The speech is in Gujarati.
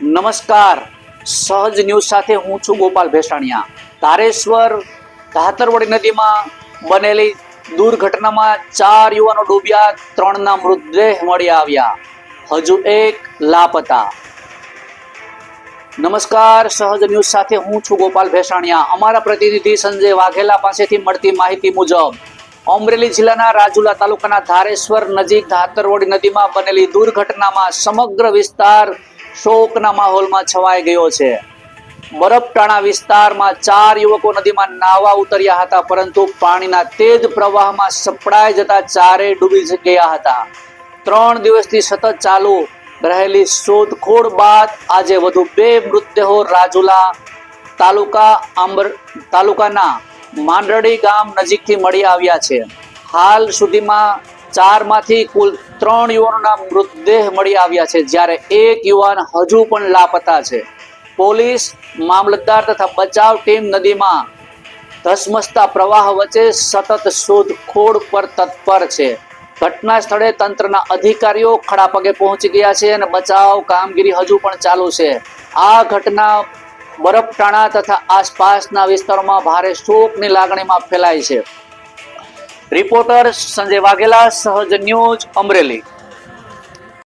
નમસ્કાર. સહજ ન્યૂઝ સાથે હું છું ગોપાલ ભેસાણિયા. તારેશ્વર ધાતરવડી નદીમાં બનેલી દુર્ઘટનામાં ચાર યુવાનો ડૂબ્યા, ત્રણના મૃતદેહ મળી આવ્યા. હજુ એક લાપતા. નમસ્કાર, સહજ ન્યૂઝ સાથે હું છું ગોપાલ ભેસાણિયા. અમારા પ્રતિનિધિ સંજય વાઘેલા પાસેથી મળતી માહિતી મુજબ, અમરેલી જિલ્લાના રાજુલા તાલુકાના ધારેશ્વર નજીક ધાતરવડી નદીમાં બનેલી દુર્ઘટનામાં સમગ્ર વિસ્તાર શોકના માહોલમાં છવાઈ ગયો છે. બરફટાણા વિસ્તારમાં ચાર યુવકો નદીમાં નાહવા ઉતર્યા હતા, પરંતુ પાણીના તેજ પ્રવાહમાં સપડાઈ જતા ચારે ડૂબી ગયા હતા. ત્રણ દિવસથી સતત ચાલુ રહેલી શોધખોળ બાદ આજે વધુ બે મૃતદેહો રાજુલા તાલુકા આંબર, તાલુકાના માંડરડી ગામ નજીકથી મળી આવ્યા છે. હાલ સુધીમાં ચારમાંથી કુલ ત્રણ યુવાનોના મૃતદેહ મળી આવ્યા છે, જ્યારે એક યુવાન હજુ પણ લાપતા છે. પોલીસ, મામલતદાર તથા બચાવ ટીમ નદીમાં ધસમસતા પ્રવાહ વચ્ચે સતત શોધખોળ પર તત્પર છે. ઘટના સ્થળે તંત્રના અધિકારીઓ ખડા પગે પહોંચી ગયા છે અને બચાવ કામગીરી હજુ પણ ચાલુ છે. આ ઘટના બરફટાણા તથા આસપાસના વિસ્તારોમાં ભારે શોકની લાગણીમાં ફેલાય છે. રિપોર્ટર સંજય વાઘેલા સહજ ન્યૂઝ અમરેલી.